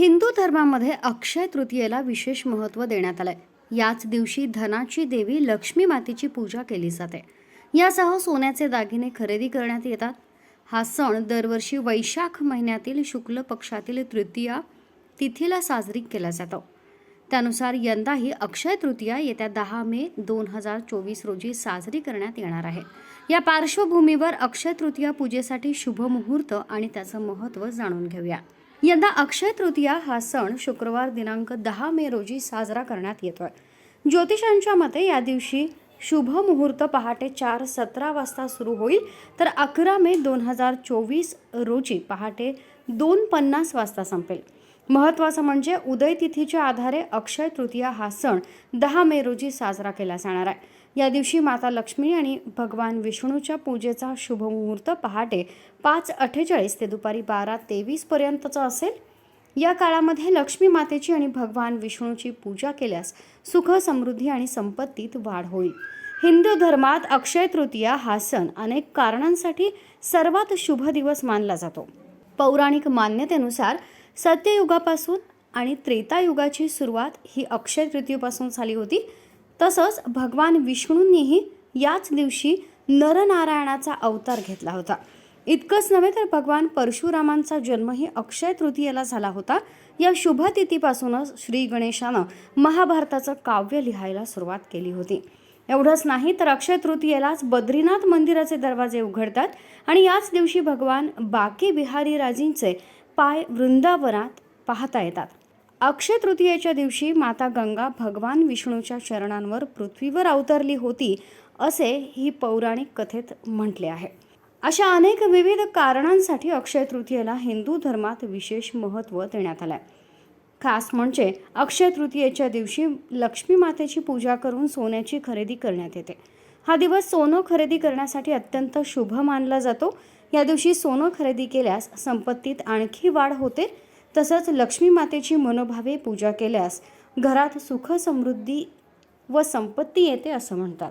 हिंदू धर्मामध्ये अक्षय तृतीयेला विशेष महत्त्व देण्यात आलंय. याच दिवशी धनाची देवी लक्ष्मी मातेची पूजा केली जाते. यासह सोन्याचे दागिने खरेदी करण्यात येतात. हा सण दरवर्षी वैशाख महिन्यातील शुक्ल पक्षातील तृतीया तिथीला साजरी केला जातो. त्यानुसार यंदाही अक्षय तृतीया येत्या दहा मे दोन हजार चोवीस रोजी साजरी करण्यात येणार आहे. या पार्श्वभूमीवर अक्षय तृतीया पूजेसाठी शुभ मुहूर्त आणि त्याचं महत्त्व जाणून घेऊया. यंदा अक्षय तृतीया हा सण शुक्रवार दिनांक दहा मे रोजी साजरा करण्यात येतो आहे ज्योतिषांच्या मते या दिवशी शुभ मुहूर्त पहाटे चार सतरा वाजता सुरू होईल तर अकरा मे दोन हजार चोवीस रोजी पहाटे दोन पन्नास वाजता संपेल. महत्त्वाचं म्हणजे उदय तिथीच्या आधारे अक्षय तृतीया हा सण दहा मे रोजी साजरा केला जाणार आहे. या दिवशी माता लक्ष्मी आणि भगवान विष्णूच्या पूजेचा शुभ मुहूर्त पहाटे पाच अठ्ठेचाळीस ते दुपारी बारा तेवीस पर्यंतचा असेल. या काळामध्ये लक्ष्मी मातेची आणि भगवान विष्णूची पूजा केल्यास सुख समृद्धी आणि संपत्तीत वाढ होईल. हिंदू धर्मात अक्षय तृतीया हा सण अनेक कारणांसाठी सर्वात शुभ दिवस मानला जातो. पौराणिक मान्यतेनुसार सत्ययुगापासून आणि त्रेतायुगाची सुरुवात ही अक्षय तृतीयेपासून झाली होती. तसंच भगवान विष्णूंनीही याच दिवशी नरनारायणाचा अवतार घेतला होता. इतकंच नव्हे तर भगवान परशुरामांचा जन्मही अक्षय तृतीयेला झाला होता. या शुभतिथीपासूनच श्री गणेशानं महाभारताचं काव्य लिहायला सुरुवात केली होती. एवढंच नाही तर अक्षय तृतीयेलाच बद्रीनाथ मंदिराचे दरवाजे उघडतात आणि याच दिवशी भगवान बाकी बिहारी राजींचे पाय वृंदावनात पाहता येतात. अक्षय तृतीयेच्या दिवशी माता गंगा भगवान विष्णूच्या चरणांवर पृथ्वीवर अवतरली होती असे ही पौराणिक कथेत म्हटले आहे. अशा अनेक विविध कारणांसाठी अक्षय तृतीयेला हिंदू धर्मात विशेष महत्त्व देण्यात आलं आहे खास म्हणजे अक्षय तृतीयेच्या दिवशी लक्ष्मी मातेची पूजा करून सोन्याची खरेदी करण्यात येते. हा दिवस सोनं खरेदी करण्यासाठी अत्यंत शुभ मानला जातो. या दिवशी सोनं खरेदी केल्यास संपत्तीत आणखी वाढ होते तसंच लक्ष्मी मातेची मनोभावे पूजा केल्यास घरात सुख समृद्धी व संपत्ती येते असं म्हणतात.